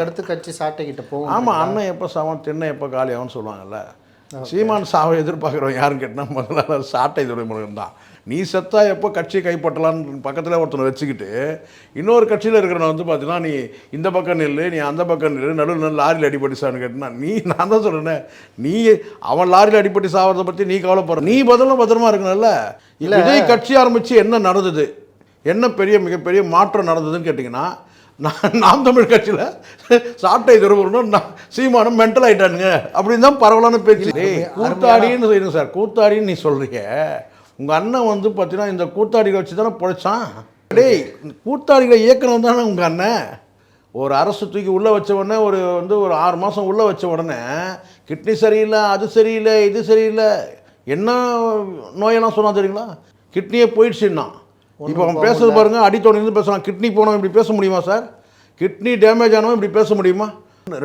அடுத்து கட்சி சாட்டைக்கிட்ட போகும் ஆமாம் அண்ணன் எப்போ சாவான் திண்ணை எப்போ காலியாகும்னு சொல்லுவாங்கல்ல. சீமான் சாவை எதிர்பார்க்குறவன் யாருன்னு கேட்டால் முதல்ல சாட்டை துறைமுருகன் தான். நீ செத்தா எப்போ கட்சியை கைப்பற்றலான்னு பக்கத்தில் ஒருத்தனை வச்சுக்கிட்டு இன்னொரு கட்சியில் இருக்கிறவன் வந்து பார்த்தீங்கன்னா நீ இந்த பக்கம் நில்லு நீ அந்த பக்கம் நில்லு நடுவில் நடுவில் லாரியில் அடிப்பட்டு சான்னு கேட்டினா நீ நான் தான் சொல்கிறேன் நீ அவன் லாரியில் அடிப்பட்டு சாவறதை பற்றி நீ கவலைப்படுற நீ பதிலும் பத்திரமா இருக்கணும்ல? இல்லை. விஜய் கட்சி ஆரம்பித்து என்ன நடந்தது? என்ன பெரிய மிகப்பெரிய மாற்றம் நடந்ததுன்னு கேட்டிங்கன்னா நான் நாம் தமிழ் கட்சியில் சாட்டை துறவரணும் நான் சீமானம் மென்டல் ஆயிட்டானுங்க. அப்படின்னு தான் பரவலான பேச்சு. கூத்தாடின்னு சொல்லுங்க சார். கூத்தாடின்னு நீ சொல்கிறீங்க உங்கள் அண்ணன் வந்து பார்த்தீங்கன்னா இந்த கூத்தாடிகளை வச்சு தானே பிழைச்சான். டேய் கூத்தாடிகளை இயக்கணும் தானே உங்கள் அண்ணன். ஒரு அரசு தூக்கி உள்ளே வச்ச உடனே ஒரு வந்து ஒரு ஆறு மாதம் உள்ளே வச்ச உடனே கிட்னி சரியில்லை அது சரியில்லை இது சரியில்லை. என்ன நோயெல்லாம் சொன்னா தெரியுங்களா? கிட்னியே போயிடுச்சுன்னா. இப்போ அவன் பேசுறது பாருங்க அடித்தோடு பேசுகிறான் கிட்னி போனவன் இப்படி பேச முடியுமா சார் கிட்னி டேமேஜ் ஆனவன் இப்படி பேச முடியுமா?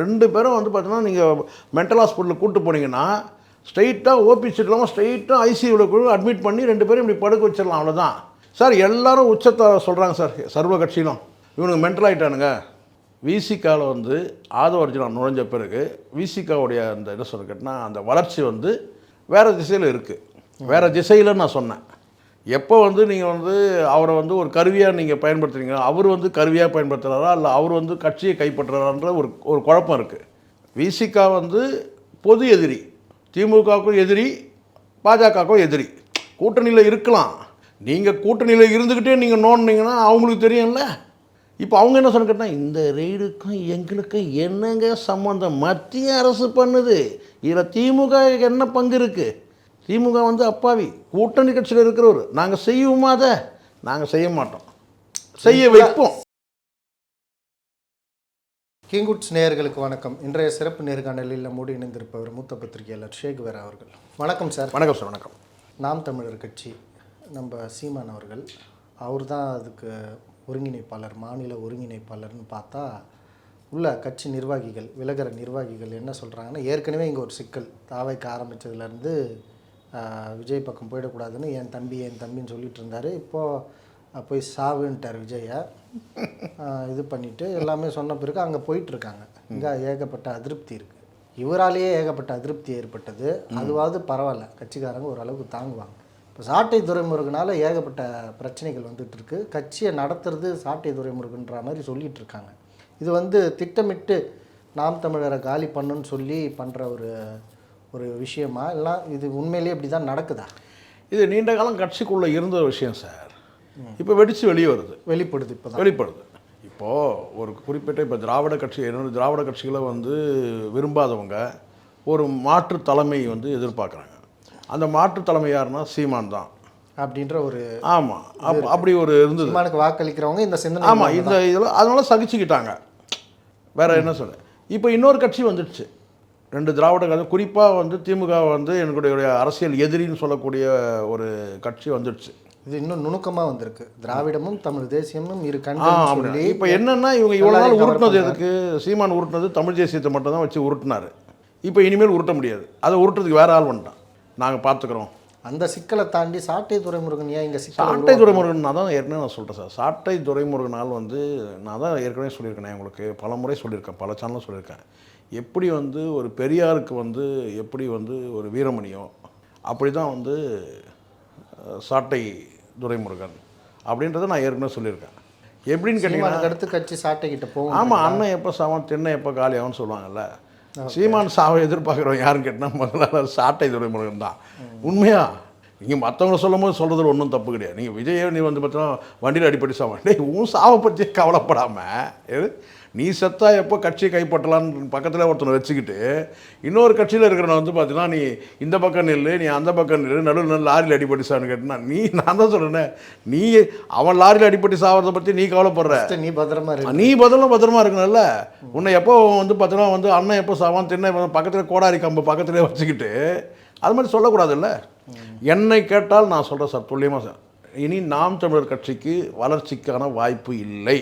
ரெண்டு பேரும் வந்து பார்த்தீங்கன்னா நீங்கள் மென்டல் ஹாஸ்பிட்டலில் கூட்டு போனீங்கன்னா ஸ்ட்ரைட்டாக ஓபி சீட் இல்லாமல் ஸ்ட்ரைட்டாக ஐசியூவில் கூட அட்மிட் பண்ணி ரெண்டு பேரும் இப்படி படுக்க வச்சிடலாம் அவ்வளோதான் சார் எல்லாரும் உச்சத்தை சொல்கிறாங்க சார் சர்வ கட்சியிலும். இவனுக்கு மென்டல் ஆகிட்டானுங்க விசிகாவில் வந்து ஆதவர்ஜனா நுழைஞ்ச பிறகு விசிகாவுடைய அந்த என்ன சொல்ல கேட்டினா அந்த வளர்ச்சி வந்து வேறு திசையில் இருக்குது வேறு திசையில் நான் சொன்னேன். எப்போ வந்து நீங்கள் வந்து அவரை வந்து ஒரு கருவியாக நீங்கள் பயன்படுத்துறீங்க அவர் வந்து கருவியாக பயன்படுத்துகிறாரா இல்லை அவர் வந்து கட்சியை கைப்பற்றுறான்ற ஒரு ஒரு குழப்பம் இருக்குது விசிகா வந்து பொது எதிரி திமுகவுக்கும் எதிரி பாஜகவுக்கும் எதிரி. கூட்டணியில் இருக்கலாம். நீங்கள் கூட்டணியில் இருந்துக்கிட்டே நீங்கள் நோண்டினீங்கன்னா அவங்களுக்கு தெரியும்ல. இப்போ அவங்க என்ன சொன்ன கேட்டால் இந்த ரெய்டுக்கும் எங்களுக்கும் என்னங்க சம்மந்தம் மத்திய அரசு பண்ணுது. இதில் திமுக என்ன பங்கு இருக்குது திமுக வந்து அப்பாவி. கூட்டணி கட்சியில் இருக்கிறவர். நாங்கள் செய்வோமா அதை? நாங்கள் செய்ய மாட்டோம். செய்ய வைப்போம். கிங்குட்ஸ் நேயர்களுக்கு வணக்கம். இன்றைய சிறப்பு நேர்காணலில் நம்மோடு இணைந்திருப்பவர் மூத்த பத்திரிகையாளர் ஷேகுவேர் அவர்கள். வணக்கம் சார். வணக்கம் சார் வணக்கம். நாம் தமிழர் கட்சி நம்ம சீமான் அவர்கள் அவர் தான் அதுக்கு ஒருங்கிணைப்பாளர் மாநில ஒருங்கிணைப்பாளர்னு பார்த்தா உள்ள கட்சி நிர்வாகிகள் விலகிற நிர்வாகிகள் என்ன சொல்கிறாங்கன்னா ஏற்கனவே இங்கே ஒரு சிக்கல். தாவைக்கு ஆரம்பித்ததுலேருந்து விஜய் பக்கம் போயிடக்கூடாதுன்னு என் தம்பி என் தம்பின்னு சொல்லிட்டு இருந்தார் இப்போது போய் சாவுன்ட்டார் விஜயை இது பண்ணிவிட்டு எல்லாமே சொன்ன பிறகு அங்கே போயிட்டுருக்காங்க. இங்கே ஏகப்பட்ட அதிருப்தி இருக்குது இவராலேயே ஏகப்பட்ட அதிருப்தி ஏற்பட்டது. அதுவாவது பரவாயில்ல. கட்சிக்காரங்க ஓரளவுக்கு தாங்குவாங்க. இப்போ சாட்டை துறைமுருகனால் ஏகப்பட்ட பிரச்சனைகள் வந்துட்டு இருக்கு கட்சியை நடத்துறது சாட்டை துறைமுருகன்ற மாதிரி சொல்லிட்டு இருக்காங்க இது வந்து திட்டமிட்டு நாம் தமிழரை காலி பண்ணுன்னு சொல்லி பண்ணுற ஒரு ஒரு விஷயமா? இல்லை இது உண்மையிலேயே இப்படி தான் நடக்குதா? இது நீண்ட காலம் கட்சிக்குள்ளே இருந்த விஷயம் சார். இப்போ வெடித்து வெளியே வருது. வெளிப்படுது இப்போ வெளிப்படுது. இப்போது ஒரு குறிப்பிட்ட இப்போ திராவிட கட்சி என்னோட திராவிட கட்சிகளை வந்து விரும்பாதவங்க ஒரு மாற்று தலைமை வந்து எதிர்பார்க்குறாங்க. அந்த மாற்று தலைமை யாருன்னா சீமான் தான். அப்படின்ற ஒரு ஆமாம் அப் அப்படி ஒரு இருந்தது. சீமானுக்கு வாக்களிக்கிறவங்க இந்த சிந்தனை ஆமாம் இந்த இதில் அதனால சகிச்சுக்கிட்டாங்க. வேற என்ன சொல்ல? இப்போ இன்னொரு கட்சி வந்துடுச்சு. ரெண்டு திராவிட கட்சி குறிப்பாக வந்து திமுக வந்து என்னுடைய அரசியல் எதிரின்னு சொல்லக்கூடிய ஒரு கட்சி வந்துடுச்சு. இது இன்னும் நுணுக்கமாக வந்திருக்கு. திராவிடமும் தமிழ் தேசியமும் இரு சொல்லி இப்போ என்னன்னா இவங்க இவ்வளோ நாள் உருட்டினது. எதுக்கு? சீமான் உருட்டினது தமிழ் தேசியத்தை மட்டும் தான் வச்சு உருட்டினாரு. இப்போ இனிமேல் உருட்ட முடியாது. அதை உருட்டுறதுக்கு வேற ஆள் வந்துட்டான். நாங்கள் பார்த்துக்குறோம் அந்த சிக்கலை தாண்டி சாட்டை துறைமுருகன் ஏன் இங்க சாட்டை துரைமுருகன் நான் தான் ஏற்கனவே நான் சொல்கிறேன் சார். சாட்டை துரைமுருகனால் வந்து நான் தான் ஏற்கனவே சொல்லியிருக்கேன் உங்களுக்கு. பல முறை சொல்லியிருக்கேன் பல சேனலும் சொல்லியிருக்கேன். எப்படி வந்து ஒரு பெரியாருக்கு வந்து எப்படி வந்து ஒரு வீரமணியோ அப்படி தான் வந்து சாட்டை துரைமுருகன் அப்படின்றத நான் ஏற்கனவே சொல்லியிருக்கேன். எப்படின்னு கேட்டிங்கன்னா அடுத்து கட்சி சாட்டை கிட்ட போகும் ஆமாம் அண்ணன் எப்போ சாவான் திண்ணை எப்போ காலியாகும்னு சொல்லுவாங்கல்ல. சீமான் சாவை எதிர்பார்க்குறவன் யாருன்னு கேட்டால் முதல்ல சாட்டை துறைமுருகன் தான். உண்மையா? நீங்கள் மற்றவங்கள சொல்லும் போது சொல்கிறதுல ஒன்றும் தப்பு கிடையாது. நீங்கள் விஜயை நீ வந்து பார்த்தீங்கன்னா வண்டியில் அடிப்படி சாவான் உன் சாவை பற்றி கவலைப்படாமல் நீ செத்தா எப்போ கட்சியை கைப்பற்றலான்னு பக்கத்தில் ஒருத்தனை வச்சுக்கிட்டு இன்னொரு கட்சியில் இருக்கிறவன் வந்து பார்த்தீங்கன்னா நீ இந்த பக்கம் நில்லு நீ அந்த பக்கம் நில்லு நடுவில் நடுவில் லாரியில் அடிப்படி சான்னு கேட்டினா நீ நான் தான் சொல்கிறேன் நீ அவன் லாரியில் அடிப்படி சாவறதை பற்றி நீ கவலைப்படுற. நீ பத்திரமா இரு. நீ பதிலும் பத்திரமா இருக்கணும்ல. உன்னை எப்போ வந்து பார்த்தீங்கன்னா வந்து அண்ணன் எப்போ சாவான் திண்ணை பக்கத்தில் கோடாரி கம்பு பக்கத்துலேயே வச்சுக்கிட்டு அது மாதிரி சொல்லக்கூடாதுல்ல. என்னை கேட்டால் நான் சொல்கிறேன் சார் துல்லியமாக சார் இனி நாம் தமிழர் கட்சிக்கு வளர்ச்சிக்கான வாய்ப்பு இல்லை.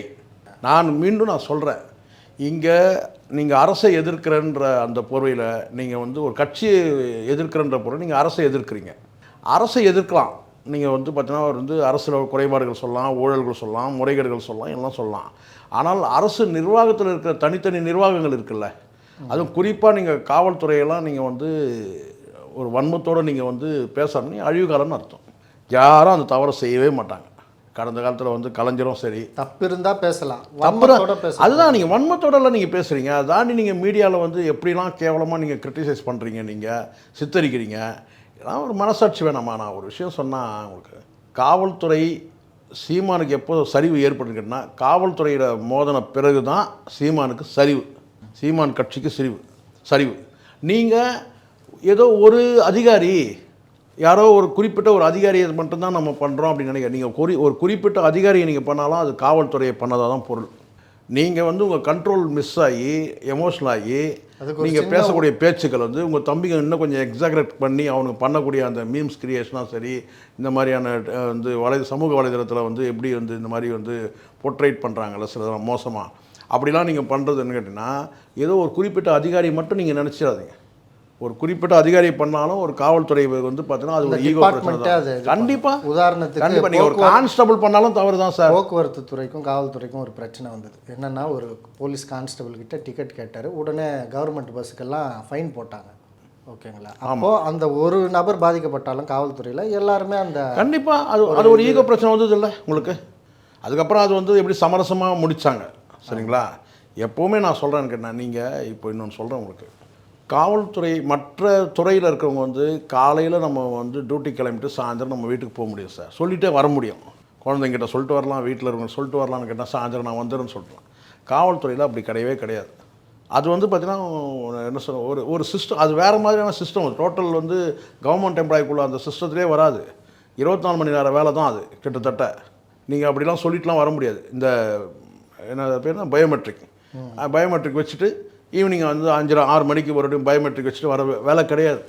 நான் மீண்டும் நான் சொல்கிறேன் இங்கே நீங்கள் அரசை எதிர்க்கிறன்ற அந்த போர்வையில் நீங்கள் வந்து ஒரு கட்சியை எதிர்க்கிறன்ற பொருள் நீங்கள் அரசை எதிர்க்கிறீங்க. அரசை எதிர்க்கலாம். நீங்கள் வந்து பார்த்தீங்கன்னா அவர் வந்து அரசில் குறைபாடுகள் சொல்லலாம் ஊழல்கள் சொல்லலாம் முறைகேடுகள் சொல்லலாம் எல்லாம் சொல்லலாம். ஆனால் அரசு நிர்வாகத்தில் இருக்கிற தனித்தனி நிர்வாகங்கள் இருக்குல்ல. அதுவும் குறிப்பாக நீங்கள் காவல்துறையெல்லாம் நீங்கள் வந்து ஒரு வன்மத்தோடு நீங்கள் வந்து பேசணும்னு அழிவுகாலம்னு அர்த்தம். யாரும் அந்த தவறை செய்யவே மாட்டாங்க. கடந்த காலத்தில் வந்து கலைஞரும் சரி. தப்பு இருந்தா பேசலாம் வன்மத்தோட பேசலாம். அதுதான் நீங்கள் வன்மத்தோடலாம் நீங்கள் பேசுகிறீங்க அதை தாண்டி நீங்கள் மீடியாவில் வந்து எப்படிலாம் கேவலமாக நீங்கள் கிரிட்டிசைஸ் பண்ணுறீங்க நீங்கள் சித்தரிக்கிறீங்க? இதெல்லாம் ஒரு மனசாட்சி வேணாமா? நான் ஒரு விஷயம் சொன்னால் உங்களுக்கு. காவல்துறை சீமானுக்கு எப்போ சரிவு ஏற்பட்டுருக்குன்னா காவல்துறையில் மோதன பிறகு தான் சீமானுக்கு சரிவு. சீமான் கட்சிக்கு சரிவு. சரிவு. நீங்கள் ஏதோ ஒரு அதிகாரி யாரோ ஒரு குறிப்பிட்ட ஒரு அதிகாரியை மட்டும்தான் நம்ம பண்ணுறோம் அப்படின்னு நினைக்கிறேன். நீங்கள் குறி ஒரு குறிப்பிட்ட அதிகாரியை நீங்கள் பண்ணாலும் அது காவல்துறையை பண்ணதாக தான் பொருள். நீங்கள் வந்து உங்கள் கண்ட்ரோல் மிஸ் ஆகி எமோஷனல் ஆகி நீங்கள் பேசக்கூடிய பேச்சுக்கள் வந்து உங்கள் தம்பிங்க இன்னும் கொஞ்சம் எக்ஸாகரேட் பண்ணி அவனுக்கு பண்ணக்கூடிய அந்த மீம்ஸ் கிரியேஷனாக சரி இந்த மாதிரியான வந்து வலை சமூக வலைதளத்தில் வந்து எப்படி வந்து இந்த மாதிரி வந்து போர்ட்ரேட் பண்ணுறாங்கல்ல சில மோசமாக அப்படிலாம் நீங்கள் பண்ணுறது என்ன கேட்டிங்கன்னா ஏதோ ஒரு குறிப்பிட்ட அதிகாரி மட்டும் நீங்கள் நினச்சிடாதீங்க. ஒரு குறிப்பிட்ட அதிகாரி பண்ணாலும் ஒரு காவல்துறை வந்து பார்த்தீங்கன்னா அது ஒரு ஈகோ பிரச்சனை கண்டிப்பாக உதாரணத்துக்கு கண்டிப்பாக நீங்கள் ஒரு கான்ஸ்டபிள் பண்ணாலும் தவறு தான் சார். போக்குவரத்து துறைக்கும் காவல்துறைக்கும் ஒரு பிரச்சனை வந்தது. என்னன்னா ஒரு போலீஸ் கான்ஸ்டபிள் கிட்ட டிக்கெட் கேட்டார். உடனே கவர்மெண்ட் பஸ்ஸுக்கெல்லாம் ஃபைன் போட்டாங்க. ஓகேங்களா? அப்போ அந்த ஒரு நபர் பாதிக்கப்பட்டாலும் காவல்துறையில் எல்லாருமே அந்த கண்டிப்பாக அது அது ஒரு ஈகோ பிரச்சனை வந்தது இல்லை உங்களுக்கு. அதுக்கப்புறம் அது வந்து எப்படி சமரசமாக முடிச்சாங்க. சரிங்களா? எப்போவுமே நான் சொல்கிறேன்னு கேட்டேன். நீங்கள் இப்போ இன்னொன்று சொல்கிறேன் உங்களுக்கு. காவல்துறை மற்ற துறையில் இருக்கிறவங்க வந்து காலையில் நம்ம வந்து டியூட்டி கிளம்பிட்டு சாயந்தரம் நம்ம வீட்டுக்கு போக முடியும் சார். சொல்லிட்டே வர முடியும். குழந்தைங்கிட்ட சொல்லிட்டு வரலாம் வீட்டில் இருக்கவங்க சொல்லிட்டு வரலாம்னு கேட்டால் சாயந்தரம் நான் வந்துடுறேன்னு சொல்லிட்டேன் காவல்துறையில் அப்படி கிடையவே கிடையாது. அது வந்து பார்த்திங்கன்னா என்ன சொல்ல ஒரு ஒரு சிஸ்டம் அது வேறு மாதிரியான சிஸ்டம் டோட்டல் வந்து கவர்மெண்ட் எம்ப்ளாய்க்குள்ள அந்த சிஸ்டத்திலே வராது. இருபத்தி நாலு மணி நேரம் வேலை தான் அது கிட்டத்தட்ட. நீங்கள் அப்படிலாம் சொல்லிட்டுலாம் வர முடியாது. இந்த என்ன பேர் பயோமெட்ரிக் பயோமெட்ரிக் வச்சுட்டு ஈவினிங் வந்து அஞ்சரை ஆறு மணிக்கு மறுபடியும் பயோமெட்ரிக் வச்சுட்டு வர வேலை கிடையாது.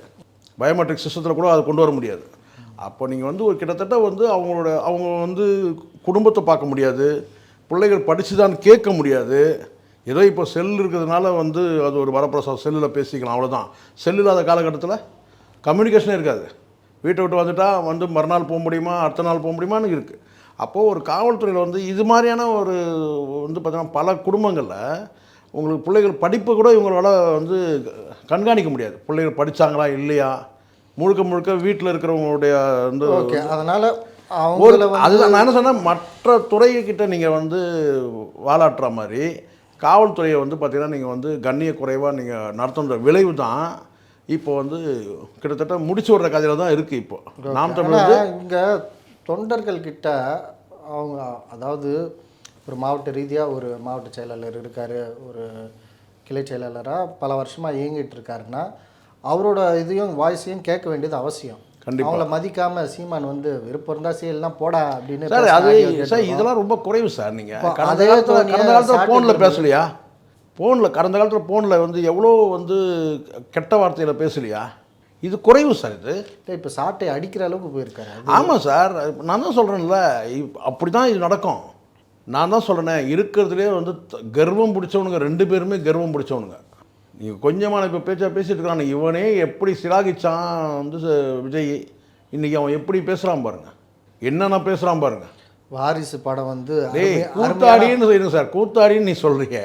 பயோமெட்ரிக் சிஸ்டத்தில் கூட அதை கொண்டு வர முடியாது. அப்போ நீங்கள் வந்து ஒரு கிட்டத்தட்ட வந்து அவங்களோட அவங்க வந்து குடும்பத்தை பார்க்க முடியாது. பிள்ளைகள் படிச்சுதான்னு கேட்க முடியாது. ஏதோ இப்போ செல் இருக்கிறதுனால வந்து அது ஒரு வரப்பிரசாதம். செல்லில் பேசிக்கலாம் அவ்வளோதான் செல் இல்லாத காலகட்டத்தில் கம்யூனிகேஷனே இருக்காது. வீட்டை விட்டு வந்துட்டால் வந்து மறுநாள் போக முடியுமா அடுத்த நாள் போக முடியுமான்னு இருக்குது அப்போது ஒரு காவல்துறையில் வந்து இது மாதிரியான ஒரு வந்து பார்த்தீங்கன்னா பல குடும்பங்களில் உங்களுக்கு பிள்ளைகள் படிப்பை கூட இவங்களால வந்து கண்காணிக்க முடியாது. பிள்ளைகள் படித்தாங்களா இல்லையா? முழுக்க முழுக்க வீட்டில் இருக்கிறவங்களுடைய வந்து ஓகே அதனால ஒரு அதுதான் நான் என்ன சொன்னேன் மற்ற துறைகிட்ட நீங்கள் வந்து வாலாட்டுற மாதிரி காவல்துறையை வந்து பார்த்தீங்கன்னா நீங்கள் வந்து கண்ணிய குறைவாக நீங்கள் நடத்துன்ற விளைவு தான் இப்போ வந்து கிட்டத்தட்ட முடிச்சு விடுற கதையில் தான் இருக்குது இப்போ. நாம் தமிழ் இங்க தொண்டர்கள் கிட்ட அவங்க அதாவது ஒரு மாவட்ட ரீதியாக ஒரு மாவட்ட செயலாளர் இருக்காரு ஒரு கிளை செயலாளராக பல வருஷமாக இயங்கிட்டு இருக்காருன்னா அவரோட இதையும் வாய்ஸையும் கேட்க வேண்டியது அவசியம். அவங்கள மதிக்காம சீமான் வந்து விருப்பம் இருந்தா செய்யலாம் போடா அப்படின்னு சார் அது சார். இதெல்லாம் ரொம்ப குறைவு சார் நீங்கள் இப்போ கடந்த காலத்தில் கடந்த ஃபோனில். பேசலையா? ஃபோனில் கடந்த காலத்தில் ஃபோனில் வந்து எவ்வளோ வந்து கெட்ட வார்த்தையில் பேசலையா? இது குறைவு சார் இது. இப்ப சாட்டை அடிக்கிற அளவுக்கு போயிருக்காரு. ஆமாம் சார் நான் தான் சொல்கிறேன்ல அப்படி தான் இது நடக்கும். நான் தான் சொல்கிறேனே இருக்கிறதுலே வந்து கர்வம் பிடிச்சவனுங்க ரெண்டு பேருமே கர்வம் பிடிச்சவனுங்க. நீங்கள் கொஞ்சமான இப்போ பேச்சா பேசிட்டு இருக்கான் இவனே எப்படி சிலாகிச்சான் வந்து விஜய் இன்னைக்கு அவன் எப்படி பேசுகிறான் பாருங்க. என்னென்ன பேசுகிறான் பாருங்க. வாரிசு படம் வந்து டேய் கூத்தாடின்னு சொல்லுங்க சார் கூத்தாடின்னு நீ சொல்கிறீங்க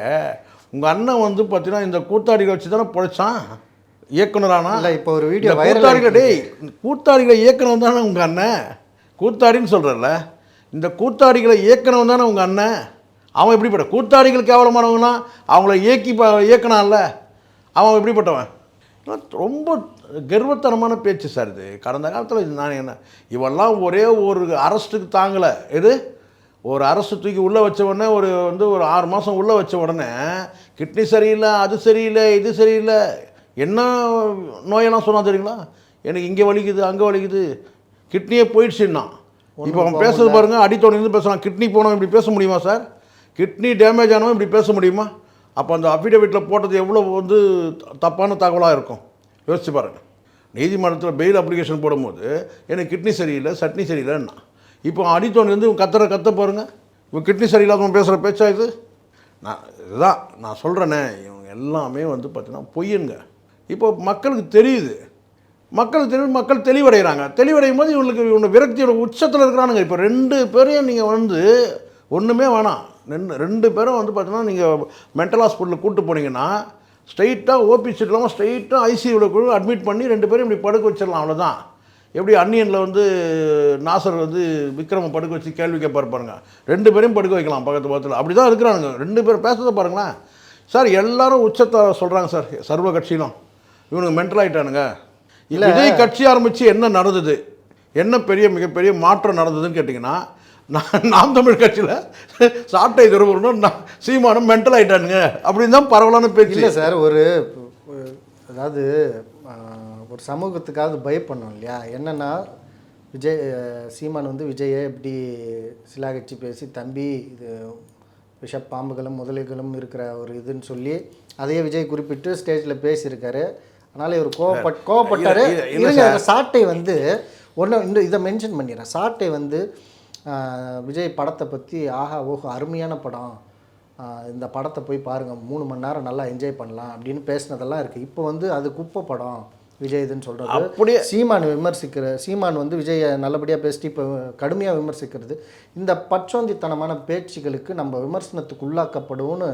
உங்கள் அண்ணன் வந்து பார்த்தீங்கன்னா இந்த கூத்தாடிகளை வச்சு தானே பிழைச்சான்? இயக்குனரானா? இல்ல இப்போ ஒரு வீடியோ கூத்தாடிகளை டேய் கூத்தாடிகளை இயக்கணும் தானே உங்கள் அண்ணன்? கூத்தாடின்னு சொல்கிறல்ல இந்த கூத்தாடிகளை இயக்கணும் தானே உங்கள் அண்ணன்? அவன் எப்படிப்பட்ட? கூத்தாடிகள் கேவலமானவங்கன்னா அவங்கள இயக்கி ப அவன் எப்படிப்பட்டவன்? ரொம்ப கர்வத்தனமான பேச்சு சார் இது. கடந்த காலத்தில் நான் என்ன இவெல்லாம் ஒரே ஒரு அரஸ்ட்டுக்கு தாங்கலை. எது? ஒரு அரசு தூக்கி உள்ளே வச்ச உடனே ஒரு வந்து ஒரு ஆறு மாதம் உள்ளே வச்ச உடனே கிட்னி சரியில்லை அது சரியில்லை இது சரியில்லை. என்ன நோயெல்லாம் சொன்னால் தெரியுங்களா? எனக்கு இங்கே வலிக்குது அங்கே வலிக்குது. கிட்னியே போயிடுச்சுன்னா இப்போ அவன் பேசுறது பாருங்க அடித்தோடு பேசுகிறான் கிட்னி போனவன் இப்படி பேச முடியுமா சார்? கிட்னி டேமேஜ் ஆனவன் இப்படி பேச முடியுமா? அப்போ அந்த அஃபிடவிட்டில் போட்டது எவ்வளோ வந்து தப்பான தகவலாக இருக்கும்? யோசிச்சு பாருங்க. நீதிமன்றத்தில் பெயில் அப்ளிகேஷன் போடும்போது எனக்கு கிட்னி சரியில்லை சட்னி சரியில்லைன்னா. இப்போ அடித்தோன் வந்து இவன் கத்துற கத்த பாருங்க. இவன் கிட்னி சரியில்லாதவன் பேசுகிற பேச்சா இது? நான் இதுதான் நான் சொல்கிறேனே இவங்க எல்லாமே வந்து பார்த்தீங்கன்னா பொய்யுங்க இப்போ மக்களுக்கு தெரியுது. மக்கள் தெளிவு மக்கள் தெளிவடைகிறாங்க. தெளிவடையும் போது இவங்களுக்கு இவங்க விரக்தியோட உச்சத்தில் இருக்கிறானுங்க. இப்போ ரெண்டு பேரையும் நீங்கள் வந்து ஒன்றுமே வேணாம். ரெண்டு ரெண்டு பேரும் வந்து பார்த்தீங்கன்னா நீங்கள் மென்டல் ஹாஸ்பிட்டலுக்கு கூப்பிட்டு போனீங்கன்னா ஸ்ட்ரைட்டாக ஓபி சீட் இல்லாமல் ஸ்ட்ரைட்டாக ஐசியூவில் குழு அட்மிட் பண்ணி ரெண்டு பேரும் இப்படி படுக்க வச்சிடலாம். அவ்வளோதான் எப்படி அன்னியனில் வந்து நாசர் வந்து விக்ரம படுக்க வச்சு கேள்வி கேட்பார் பாருங்க. ரெண்டு பேரையும் படுக்க வைக்கலாம் பக்கத்து பக்கத்தில். அப்படி தான் இருக்கிறானுங்க. ரெண்டு பேரும் பேசுறதை பாருங்களேன். சார் எல்லாரும் உச்சத்தை சொல்கிறாங்க சார் சர்வ கட்சியிலும். இவனுங்க மென்டல் ஆகிட்டானுங்க விஜய் கட்சி ஆரம்பித்து என்ன நடந்தது? என்ன பெரிய மிகப்பெரிய மாற்றம் நடந்ததுன்னு கேட்டிங்கன்னா நான் நாம் தமிழ் கட்சியில் சாட்டை திருவருணும் சீமானம் மென்டல் ஆகிட்டானுங்க அப்படின்னு தான் பரவலான பேச்சு. இல்லை சார் ஒரு அதாவது ஒரு சமூகத்துக்காவது பயப்படணும் இல்லையா? என்னன்னா விஜய் சீமான் வந்து விஜயை எப்படி சிலாகட்சி பேசி தம்பி இது விஷ பாம்புகளும் முதலைகளும் இருக்கிற ஒரு இதுன்னு சொல்லி அதையே விஜய் குறிப்பிட்டு ஸ்டேஜில் பேசியிருக்காரு. அதனால் இவர் கோவப்பட் கோவப்பட்டாரு இருங்க அந்த சாட்டை வந்து ஒன்று இந்த இதை மென்ஷன் பண்ணிடுறேன். சாட்டை வந்து விஜய் படத்தை பற்றி ஆஹா ஓஹோ அருமையான படம். இந்த படத்தை போய் பாருங்கள் மூணு மணி நேரம் நல்லா என்ஜாய் பண்ணலாம் அப்படின்னு பேசினதெல்லாம் இருக்குது இப்போ வந்து அது குப்பை படம் விஜய் இதுன்னு சொல்கிறது அப்படியே சீமான் விமர்சிக்கிற சீமான் வந்து விஜயை நல்லபடியாக பேசிட்டு இப்போ கடுமையாக விமர்சிக்கிறது. இந்த பச்சோந்தித்தனமான பேச்சுகளுக்கு நம்ம விமர்சனத்துக்கு உள்ளாக்கப்படுவோம்னு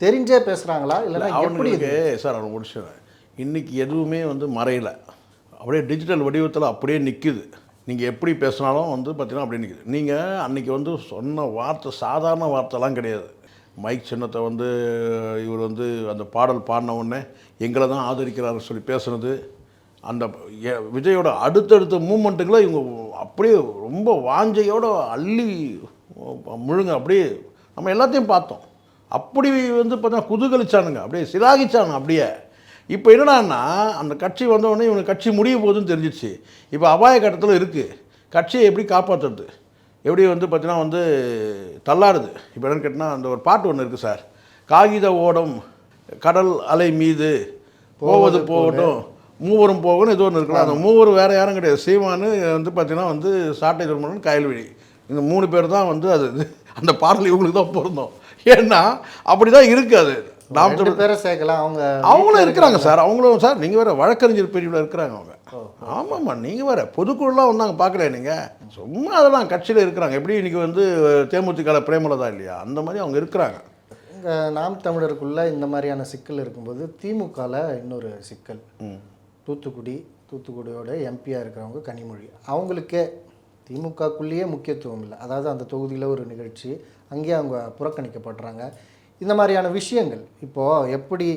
தெரிஞ்சே பேசுகிறாங்களா இல்லைன்னா எப்படி அவனுக்கு சார் அவன் முடிச்சிடுறேன் இன்றைக்கி எதுவுமே வந்து மறையலை. அப்படியே டிஜிட்டல் வடிவத்தில் அப்படியே நிற்குது நீங்கள் எப்படி பேசினாலும் வந்து பார்த்தீங்கன்னா அப்படியே நிற்குது நீங்கள் அன்றைக்கி வந்து சொன்ன வார்த்தை சாதாரண வார்த்தைலாம் கிடையாது. மைக் சின்னத்தை வந்து இவர் வந்து அந்த பாடல் பாடின உடனே எங்களை தான் ஆதரிக்கிறாரு சொல்லி பேசுனது. அந்த விஜயோட அடுத்தடுத்த மூமெண்ட்டுங்களை இவங்க அப்படியே ரொம்ப வாஞ்சையோட அள்ளி முழுங்க அப்படியே நம்ம எல்லாத்தையும் பார்த்தோம். அப்படி வந்து பார்த்தீங்கன்னா குதூகலிச்சானுங்க. அப்படியே சிலாகிச்சானுங்க அப்படியே. இப்போ என்னடான்னா அந்த கட்சி வந்த உடனே இவனுக்கு கட்சி முடிய போகுதுன்னு தெரிஞ்சிச்சு இப்போ அபாய கட்டத்தில் இருக்குது கட்சியை எப்படி காப்பாற்றுறது எப்படி வந்து பார்த்தீங்கன்னா வந்து தள்ளாடுது? இப்போ என்னன்னு கேட்டிங்கன்னா அந்த ஒரு பாட்டு ஒன்று இருக்குது சார். காகித ஓடம் கடல் அலை மீது போவது போகட்டும் மூவரும் போகணும் இது ஒன்று இருக்கலாம் அந்த மூவரும் வேறு யாரும் கிடையாது. சீமானு வந்து பார்த்தீங்கன்னா வந்து சாட்டை திருமணன் கயல்விழி இந்த மூணு பேர் தான் வந்து அது அந்த பாடல் இவங்களுக்கு தான் பொருந்தோம். ஏன்னா அப்படி தான் இருக்குது அது. நாம் ரெண்டு பேரை சேர்க்கலாம் அவங்க அவங்களும் இருக்கிறாங்க சார். அவங்களும் சார் நீங்கள் வேறு வழக்கறிஞர் பிரிவில் இருக்கிறாங்க அவங்க. ஆமாம்மா நீங்கள் வேறு பொதுக்குழுலாம் வந்தாங்க பார்க்கல நீங்கள் சும்மா அதெல்லாம் கட்சியில் இருக்கிறாங்க. எப்படி இன்றைக்கி வந்து தேமுதிக பிரேமலதா இல்லையா? அந்த மாதிரி அவங்க இருக்கிறாங்க. இங்கே நாம் தமிழருக்குள்ள இந்த மாதிரியான சிக்கல் இருக்கும்போது திமுகவில் இன்னொரு சிக்கல். தூத்துக்குடி தூத்துக்குடியோட எம்பியாக இருக்கிறவங்க கனிமொழி. அவங்களுக்கே திமுகக்குள்ளேயே முக்கியத்துவம் இல்லை. அதாவது அந்த தொகுதியில் ஒரு நிகழ்ச்சி அங்கேயே அவங்க புறக்கணிக்கப்படுறாங்க இந்த மாதிரியான விஷயங்கள். இப்போது எப்படி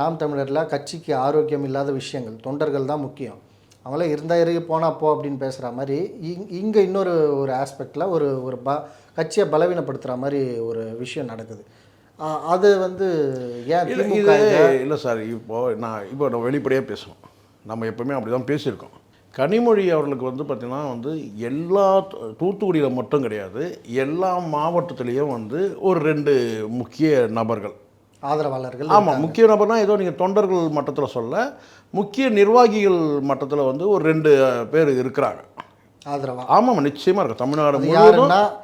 நாம் தமிழரில் கட்சிக்கு ஆரோக்கியம் இல்லாத விஷயங்கள் தொண்டர்கள் தான் முக்கியம். அவங்கள இருந்தா இருக்கு போனா போ அப்படின்னு பேசுகிற மாதிரி இங் இங்கே இன்னொரு ஒரு ஆஸ்பெக்டில் ஒரு ஒரு ப கட்சியை பலவீனப்படுத்துகிற மாதிரி ஒரு விஷயம் நடக்குது. அது வந்து ஏன் இது இல்லை சார் இப்போது நான் இப்போ நம்ம வெளிப்படையாக பேசணும். நம்ம எப்பவுமே அப்படி தான் பேசியிருக்கோம். கனிமொழி அவர்களுக்கு வந்து பார்த்திங்கன்னா வந்து எல்லா தூத்துக்குடியில் மட்டும் கிடையாது எல்லா மாவட்டத்துலேயும் வந்து ஒரு ரெண்டு முக்கிய நபர்கள். ஆதரவாளர்கள் ஆமாம் முக்கிய நபர்னால் ஏதோ நீங்கள் தொண்டர்கள் மட்டத்தில் சொல்ல முக்கிய நிர்வாகிகள் மட்டத்தில் வந்து ஒரு ரெண்டு பேர் இருக்கிறாங்க. ஆதரவா? ஆமாம் நிச்சயமாக இருக்கு. தமிழ்நாடு முழுவதும்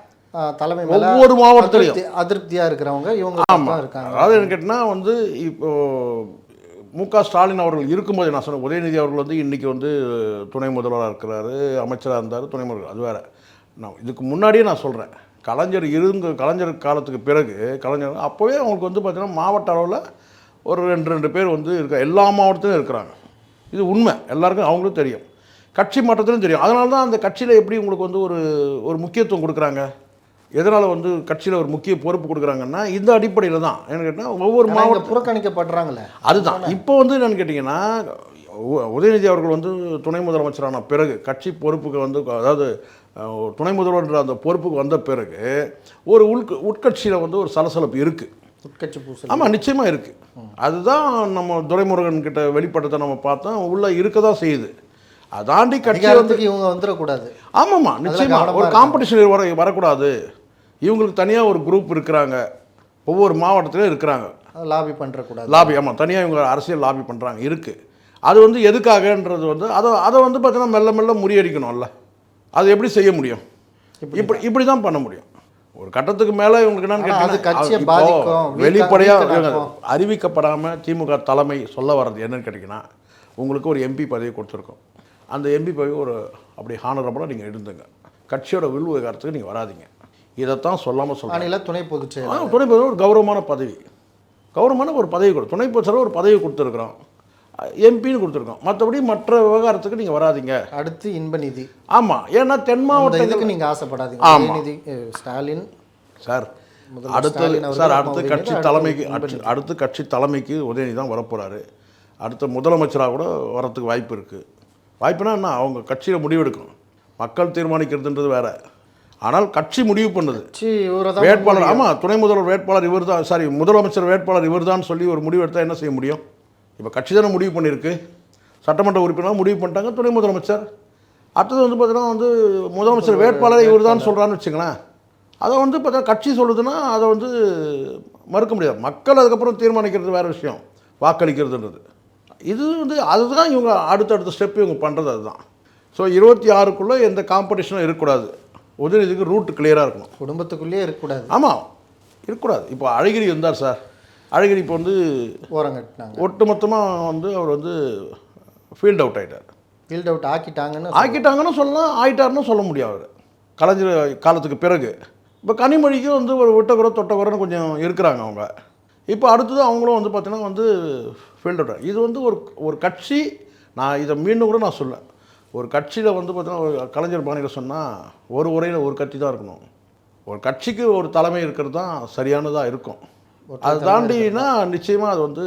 தலைமை ஒவ்வொரு மாவட்டத்திலையும். அதிருப்தி- அதிருப்தியா இருக்கிறவங்க இவங்க தான் இருக்காங்க. அதாவது என்ன கேட்டால் வந்து இப்போ மு க. ஸ்டாலின் அவர்கள் இருக்கும்போது நான் சொன்னேன் உதயநிதி அவர்கள் வந்து இன்றைக்கி வந்து துணை முதல்வராக இருக்கிறாரு அமைச்சராக இருந்தார் துணை முதல்வர். அது வேறு. நான் இதுக்கு முன்னாடியே நான் சொல்கிறேன் கலைஞர் இருங்க கலைஞர் காலத்துக்கு பிறகு கலைஞர் அப்போவே அவங்களுக்கு வந்து பார்த்திங்கன்னா மாவட்ட அளவில் ஒரு ரெண்டு ரெண்டு பேர் வந்து இருக்க எல்லா மாவட்டத்திலும் இருக்கிறாங்க. இது உண்மை. எல்லாருக்கும் அவங்களும் தெரியும். கட்சி மட்டத்திலும் தெரியும். அதனால தான் அந்த கட்சியில் எப்படி உங்களுக்கு வந்து ஒரு ஒரு முக்கியத்துவம் கொடுக்குறாங்க? எதனால் வந்து கட்சியில் ஒரு முக்கிய பொறுப்பு கொடுக்குறாங்கன்னா இந்த அடிப்படையில் தான். என்ன கேட்டால் ஒவ்வொரு ஆனா மாவட்ட இங்க புறக்கணிக்கப்படுறாங்களே அதுதான் இப்போ வந்து என்னன்னு கேட்டிங்கன்னா உதயநிதி அவர்கள் வந்து துணை முதலமைச்சரான பிறகு கட்சி பொறுப்புக்கு வந்து அதாவது துணை முதல்வர்ன்ற அந்த பொறுப்புக்கு வந்த பிறகு ஒரு உள் உட்கட்சியில் வந்து ஒரு சலசலப்பு இருக்குது உட்கட்சி பூசல். ஆமாம் நிச்சயமாக இருக்குது அதுதான் நம்ம துரைமுருகன் கிட்ட வெளிப்பட்டதை நம்ம பார்த்தோம். உள்ளே இருக்க தான் செய்யுது. அதாண்டி கட்சி வந்து இவங்க வந்துடக்கூடாது. ஆமாம்மா நிச்சயமா. கவனமா ஒரு. காம்படிஷன் வர வரக்கூடாது. இவங்களுக்கு தனியாக ஒரு குரூப் இருக்கிறாங்க. ஒவ்வொரு மாவட்டத்திலும் இருக்கிறாங்க. லாபி பண்ணுறக்கூடாது லாபி ஆமாம் தனியாக இவங்க அரசியல் லாபி பண்ணுறாங்க இருக்குது அது வந்து எதுக்காகன்றது வந்து அதை அதை வந்து பார்த்தீங்கன்னா மெல்ல மெல்ல முறியடிக்கணும்ல. அது எப்படி செய்ய முடியும்? இப்படி இப்படி தான் பண்ண முடியும். ஒரு கட்டத்துக்கு மேலே இவங்களுக்கு என்னன்னு வெளிப்படையாக. அறிவிக்கப்படாமல் திமுக தலைமை சொல்ல வர்றது என்னன்னு கேட்டிங்கன்னா உங்களுக்கு ஒரு எம்பி பதவி கொடுத்துருக்கோம். அந்த எம்பி பதவி ஒரு அப்படி ஹானரபுளாக நீங்கள் இருந்துங்க. கட்சியோட வில் விவகாரத்துக்கு நீங்கள் வராதீங்க. இதைத்தான் சொல்லாமல் மாநில துணை பொதுச் துணை பொதுச் ஒரு கௌரவமான பதவி. கௌரவமான ஒரு பதவி கொடு. துணை பொதுச் செயலர் ஒரு பதவி கொடுத்துருக்குறோம். எம்பின்னு கொடுத்துருக்கோம். மற்றபடி மற்ற விவகாரத்துக்கு நீங்கள் வராதீங்க. அடுத்து இன்ப நிதி. ஆமாம் ஏன்னா தென் மாவட்டத்துக்கு இதுக்கு நீங்க ஆசைப்படாதீங்க. அஹ், ஸ்டாலின். சார் அடுத்து சார் அடுத்து கட்சி தலைமைக்கு அடுத்து கட்சி தலைமைக்கு உதயநிதி தான் வரப்போகிறாரு அடுத்த முதலமைச்சராக கூட வரத்துக்கு வாய்ப்பு இருக்குது வாய்ப்புனா என்ன? அவங்க கட்சியில் முடிவெடுக்கும் மக்கள் தீர்மானிக்கிறதுன்றது வேற. ஆனால் கட்சி முடிவு பண்ணுது. வேட்பாளர் ஆமாம் துணை முதல்வர் வேட்பாளர் இவர் தான் சாரி முதலமைச்சர் வேட்பாளர் இவர் தான் சொல்லி ஒரு முடிவு எடுத்தால் என்ன செய்ய முடியும்? இப்போ கட்சி தானே முடிவு பண்ணியிருக்கு. சட்டமன்ற உறுப்பினர் முடிவு பண்ணிட்டாங்க துணை முதலமைச்சர். அடுத்தது வந்து பார்த்தீங்கன்னா வந்து முதலமைச்சர் வேட்பாளர் இவர் தான் சொல்கிறான்னு வச்சுங்களேன் அதை வந்து பார்த்தா கட்சி சொல்லுதுன்னா அதை வந்து மறுக்க முடியாது. மக்கள் அதுக்கப்புறம் தீர்மானிக்கிறது வேறு விஷயம். வாக்களிக்கிறதுன்றது. இது வந்து அதுதான் இவங்க அடுத்தடுத்த ஸ்டெப் இவங்க பண்ணுறது அதுதான். ஸோ இருபத்தி ஆறுக்குள்ளே எந்த காம்படிஷனும் இருக்கக்கூடாது. உதயநிதிக்கு ரூட் கிளியராக இருக்கணும். குடும்பத்துக்குள்ளேயே இருக்கக்கூடாது. ஆமாம் இருக்கக்கூடாது. இப்போ அழகிரி இருந்தார் சார். அழகிரி இப்போ வந்து ஓரம் கட்டினாங்க. ஒட்டு மொத்தமாக வந்து அவர் வந்து ஃபீல்ட் அவுட் ஆகிட்டார் ஃபீல்ட் அவுட் ஆக்கிட்டாங்கன்னு ஆக்கிட்டாங்கன்னு சொல்லலாம் ஆயிட்டாருன்னு சொல்ல முடியாது அவர். கலைஞர் காலத்துக்கு பிறகு. இப்போ கனிமொழிக்கு வந்து ஒரு விட்டக்குறை தொட்டக்குறைன்னு கொஞ்சம் இருக்கிறாங்க அவங்க. இப்போ அடுத்தது அவங்களும் வந்து பார்த்தீங்கன்னா வந்து ஃபீல்ட் அவுட் இது வந்து ஒரு ஒரு கட்சி. நான் இதை மீண்டும் கூட நான் சொல்ல ஒரு கட்சியில் வந்து பார்த்தீங்கன்னா ஒரு கலைஞர் பாணியில் சொன்னால் ஒரு உரையில் ஒரு கட்சி தான் இருக்கணும். ஒரு கட்சிக்கு ஒரு தலைமை இருக்கிறது தான் சரியானதாக இருக்கும். அதை தாண்டினா நிச்சயமாக அது வந்து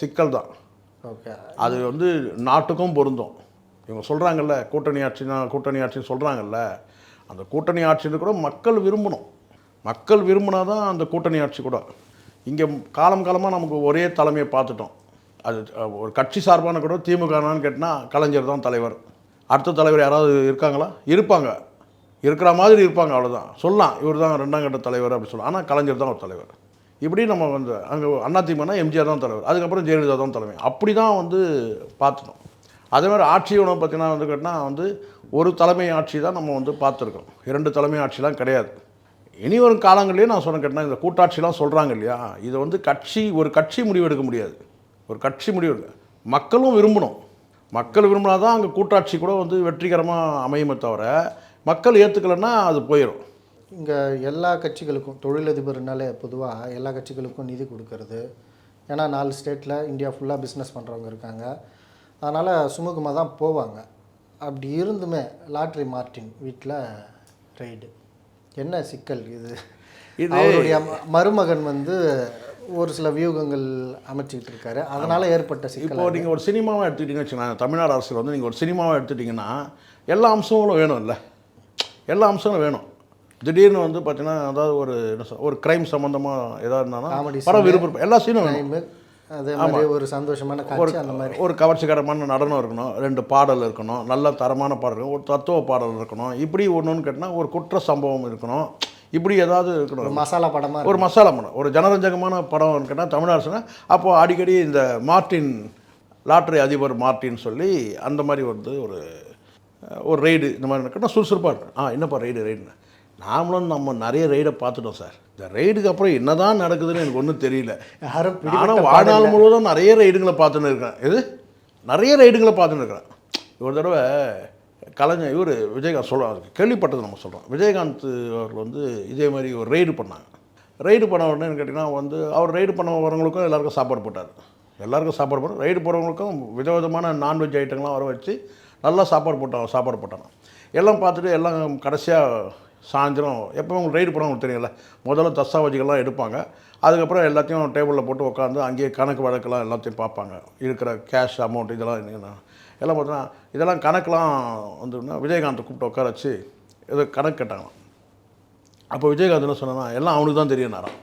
சிக்கல் தான். ஓகே. அது வந்து நாட்டுக்கும் பொருந்தும். இவங்க சொல்கிறாங்கல்ல கூட்டணி ஆட்சினா கூட்டணி ஆட்சின்னு சொல்கிறாங்கல்ல அந்த கூட்டணி ஆட்சின்னு கூட மக்கள் விரும்பணும். மக்கள் விரும்பினா தான் அந்த கூட்டணி ஆட்சி கூட. இங்கே காலம் காலமாக நமக்கு ஒரே தலைமையை பார்த்துட்டோம். அது ஒரு கட்சி சார்பான கூட திமுகனான்னு கேட்டால் கலைஞர் தான் தலைவர். அடுத்த தலைவர் யாராவது இருக்காங்களா? இருப்பாங்க. இருக்கிற மாதிரி இருப்பாங்க அவ்வளோதான் சொல்லலாம் இவர் தான் ரெண்டாம் கட்ட தலைவர் அப்படி சொல்லலாம். ஆனால் கலைஞர் தான் ஒரு தலைவர். இப்படி நம்ம வந்து அங்கே அண்ணாதிமுகனா எம்ஜிஆர் தான் தலைவர். அதுக்கப்புறம் ஜெயலலிதா தான் தலைமை. அப்படி தான் வந்து பார்த்துட்டோம். அதே மாதிரி ஆட்சியோட பார்த்தீங்கன்னா வந்து கேட்டால் வந்து ஒரு தலைமை ஆட்சி தான் நம்ம வந்து பார்த்துருக்கோம். இரண்டு தலைமை ஆட்சிலாம் கிடையாது. இனி வரும் காலங்கள்லேயே நான் சொன்ன கேட்டால் இந்த கூட்டாட்சிலாம் சொல்கிறாங்க இல்லையா? இதை வந்து கட்சி ஒரு கட்சி முடிவெடுக்க முடியாது. ஒரு கட்சி முடிவெடுக்க மக்களும் விரும்பணும். மக்கள் விரும்பினா தான் அங்கே கூட்டாட்சி கூட வந்து வெற்றிகரமாக அமையுமே தவிர மக்கள் ஏற்றுக்கலைன்னா அது போயிடும் இங்கே எல்லா கட்சிகளுக்கும் தொழிலதிபர்னாலே பொதுவாக எல்லா கட்சிகளுக்கும் நிதி கொடுக்கறது. ஏன்னா நாலு ஸ்டேட்டில் இந்தியா ஃபுல்லாக பிஸ்னஸ் பண்ணுறவங்க இருக்காங்க. அதனால் சுமூகமாக தான் போவாங்க. அப்படி இருந்துமே லாட்ரி மார்ட்டின் வீட்டில் ரைடு என்ன சிக்கல் இது? இது- மருமகன் வந்து ஒரு சில வியூகங்கள் அமைச்சிக்கிட்டு இருக்காரு அதனால் ஏற்பட்ட சிக்கல் இப்போ நீங்கள் ஒரு சினிமாவை எடுத்துக்கிட்டீங்கன்னு வச்சுக்கோங்களேன் தமிழ்நாடு அரசில் வந்து நீங்கள் ஒரு சினிமாவை எடுத்துட்டிங்கன்னா எல்லா அம்சங்களும் வேணும் இல்லை எல்லா அம்சங்களும் வேணும். திடீர்னு வந்து பார்த்தீங்கன்னா அதாவது ஒரு ஒரு க்ரைம் சம்மந்தமாக Comedy இருந்தாலும் படம் விருப்பம் எல்லா சீனும் வேணும். அதே மாதிரி ஒரு சந்தோஷமான காட்சி அந்த மாதிரி. ஒரு கவர்ச்சிகரமான நடனம் இருக்கணும் ரெண்டு பாடல் இருக்கணும் நல்ல தரமான பாடல் ஒரு தத்துவ பாடல் இருக்கணும் இப்படி ஒன்றுன்னு கேட்டால் ஒரு குற்ற சம்பவம் இருக்கணும். இப்படி ஏதாவது இருக்கணும். ஒரு மசாலா படமாக ஒரு மசாலா படம். ஒரு ஜனரஞ்சகமான படம் கேட்டால் தமிழ் அரசுனா அப்போது அடிக்கடி இந்த மார்ட்டின் லாட்டரி அதிபர் மார்ட்டின் சொல்லி அந்த மாதிரி வந்து ஒரு ஒரு ரைடு இந்த மாதிரி கேட்டால் சுறுசுறுப்பாக இருக்கும். ஆ என்னப்பா ரைடு ரைடுன்னு நாமளும் நம்ம நிறைய ரைடை பார்த்துட்டோம் சார். இந்த ரைடுக்கு அப்புறம் என்னதான் நடக்குதுன்னு எனக்கு ஒன்றும் தெரியல. யாரும் பிடிபட்ட வாழ்நாள் முழுவதும் நிறைய ரைடுங்களை பார்த்துன்னு இருக்கேன் எது? நிறைய ரைடுங்களை பார்த்துன்னு இருக்கிறேன். ஒரு தடவை கலைஞர் இவர் விஜயகாந்த் சொல்ல கேள்விப்பட்டது நம்ம சொல்கிறோம் விஜயகாந்த் அவர்கள் வந்து இதே மாதிரி ஒரு ரைடு பண்ணாங்க. ரைடு பண்ண உடனே கேட்டிங்கன்னா வந்து அவர் ரைடு பண்ண வரவங்களுக்கும் எல்லாருக்கும் சாப்பாடு போட்டார். எல்லாருக்கும் சாப்பாடு போட்டார். ரைடு போகிறவங்களுக்கும் விதவிதமான நான்வெஜ் ஐட்டங்கள்லாம் வர வச்சு நல்லா சாப்பாடு போட்டாங்க சாப்பாடு போட்டாங்க. எல்லாம் பார்த்துட்டு எல்லாம் கடைசியாக சாயந்தரம் எப்போ உங்களுக்கு ரைடு போகிறவங்களுக்கு தெரியல முதல்ல தஸ்தாவஜிகள்லாம் எடுப்பாங்க. அதுக்கப்புறம் எல்லாத்தையும் டேபிளில் போட்டு உட்காந்து அங்கேயே கணக்கு வழக்கெல்லாம் எல்லாத்தையும் பார்ப்பாங்க. இருக்கிற கேஷ் அமௌண்ட் இதெல்லாம் என்னென்ன எல்லாம் பார்த்தீங்கன்னா இதெல்லாம் கணக்கெலாம் வந்து விஜயகாந்தை கூப்பிட்டு உட்கார வச்சு ஏதோ கணக்கு கேட்டாங்களாம். அப்போ விஜயகாந்த் என்ன சொன்னா எல்லாம் அவனுக்கு தான் தெரியும்னாராம்.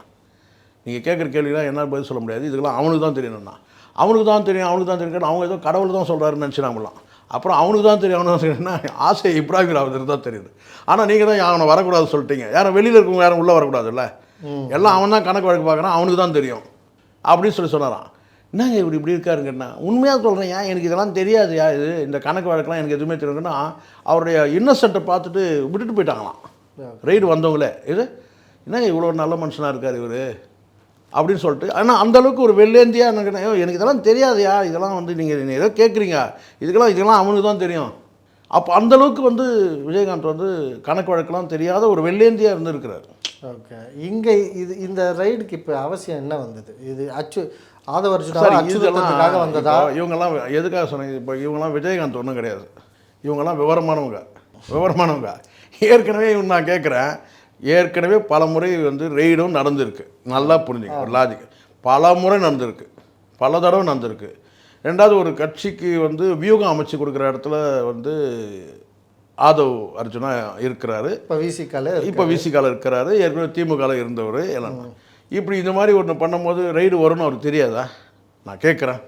நீங்கள் கேட்குற கேள்விலாம் என்ன பதில் சொல்ல முடியாது. இதுக்கெல்லாம் அவனுக்கு தான் தெரியணும்னா அவனுக்கு தான் தெரியும் அவனுக்கு தான் தெரியும் அவங்க ஏதோ கடவுள் தான் சொல்கிறாருன்னு நினச்சினாங்களாம் அப்புறம் அவனுக்கு தான் தெரியும் அவனுக்கு தெரியும்னா ஆசை இப்ராஹிம் ராவதர் தான் தெரியுது. ஆனால் நீங்கள் தான் அவனை வரக்கூடாது சொல்லிட்டீங்க. யாரும் வெளியில் இருக்கவங்க யாரும் உள்ளே வரக்கூடாதுல்ல. எல்லாம் அவன் தான் கணக்கு வழக்கு பார்க்குறான் அவனுக்கு தான் தெரியும். அப்படின்னு சொல்லி சொன்னாராம். என்னங்க இப்படி இப்படி இருக்காருங்கன்னா உண்மையாக சொல்கிறேன் ஏன்? எனக்கு இதெல்லாம் தெரியாது யா இது? இந்த கணக்கு வழக்கெல்லாம் எனக்கு எதுவுமே தெரியுங்கன்னா அவருடைய இன்னசென்ட்டை பார்த்துட்டு விட்டுட்டு போயிட்டாங்களாம். ரைடு வந்தவங்களே. இது? என்னங்க இவ்வளோ நல்ல மனுஷனாக இருக்கார் இவர்? அப்படின்னு சொல்லிட்டு ஆனால் அந்த அளவுக்கு ஒரு வெள்ளேந்தியாக எனக்கு எனக்கு இதெல்லாம் தெரியாதுயா இதெல்லாம் வந்து நீங்கள் ஏதோ கேட்குறீங்க இதுக்கெல்லாம் இதெல்லாம் அவனுக்கு தான் தெரியும். அப்போ அந்த அளவுக்கு வந்து விஜயகாந்த் வந்து கணக்கு வழக்கெல்லாம் தெரியாத ஒரு வெள்ளேந்தியாக இருந்திருக்கிறார். ஓகே. இங்கே இது இந்த ரைடுக்கு இப்போ அவசியம் என்ன வந்தது? இது அச்சு ஆதவர்ஜுனா சார் அச்சுறுத்தலுக்காக இதெல்லாம் வந்ததா? இவங்கெல்லாம் எதுக்காக சொன்னீங்க? இப்போ இவங்கெல்லாம் விஜயகாந்த் ஒன்றும் கிடையாது. இவங்கெல்லாம் விவரமானவங்க. விவரமானவங்க. ஏற்கனவே இவங்க நான் கேட்குறேன். ஏற்கனவே பல முறை வந்து ரெய்டும் நடந்திருக்கு. நல்லா புரிஞ்சுங்க. ஒரு லாஜிக் பல முறை நடந்திருக்கு. பல தடவை நடந்திருக்கு. ரெண்டாவது ஒரு கட்சிக்கு வந்து வியூகம் அமைச்சு கொடுக்குற இடத்துல வந்து ஆதவ் அர்ஜுனா இருக்கிறாரு. இப்போ விசிக்கால இப்போ விசிகால இருக்கிறாரு. ஏற்கனவே திமுகல இருந்தவர். எல்லாம். இப்படி இந்த மாதிரி ஒன்று பண்ணும்போது ரைடு வரும்னு அவருக்கு தெரியாதா? நான் கேட்குறேன்.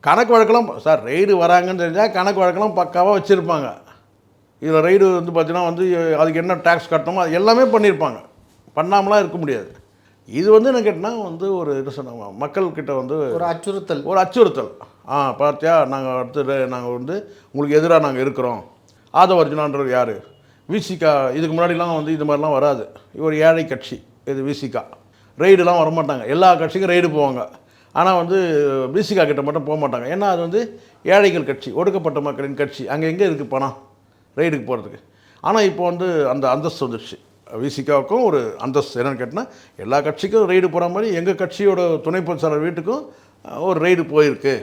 கணக்கு வழக்கெல்லாம் சார் ரைடு வராங்கன்னு தெரிஞ்சால் கணக்கு வழக்கெல்லாம் பக்காவாக வச்சுருப்பாங்க. இதில் ரைடு வந்து பார்த்தீங்கன்னா வந்து அதுக்கு என்ன டேக்ஸ் கட்டணுமோ அது எல்லாமே பண்ணியிருப்பாங்க பண்ணாமலாம் இருக்க முடியாது. இது வந்து என்ன கேட்டால் வந்து ஒரு என்ன சொன்னாங்க மக்கள்கிட்ட வந்து ஒரு அச்சுறுத்தல். ஒரு அச்சுறுத்தல். ஆ பார்த்தியா நாங்கள் அடுத்து நாங்கள் வந்து உங்களுக்கு எதிராக நாங்கள் இருக்கிறோம். ஆதவ அர்ஜுனான்றவர் யார்? விசிகா இதுக்கு முன்னாடிலாம் வந்து இது மாதிரிலாம் வராது. ஒரு ஏழை கட்சி இது விசிகா ரைடுலாம் வரமாட்டாங்க. எல்லா கட்சிக்கும் ரைடு போவாங்க. ஆனால் வந்து பிசிகா கிட்ட மட்டும் போக மாட்டாங்க. ஏன்னா அது வந்து ஏழைகள் கட்சி ஒடுக்கப்பட்ட மக்களின் கட்சி. அங்கே எங்கே இருக்குது பணம்? ரைடுக்கு போகிறதுக்கு ஆனால் இப்போ வந்து அந்த அந்தஸ்து வந்துடுச்சு விசிகாவுக்கும் ஒரு அந்தஸ்து. என்னென்னு கேட்டினா எல்லா கட்சிக்கும் ரைடு போகிற மாதிரி எங்கள் கட்சியோட துணை பொதுச் வீட்டுக்கும் ஒரு ரைடு போயிருக்கு.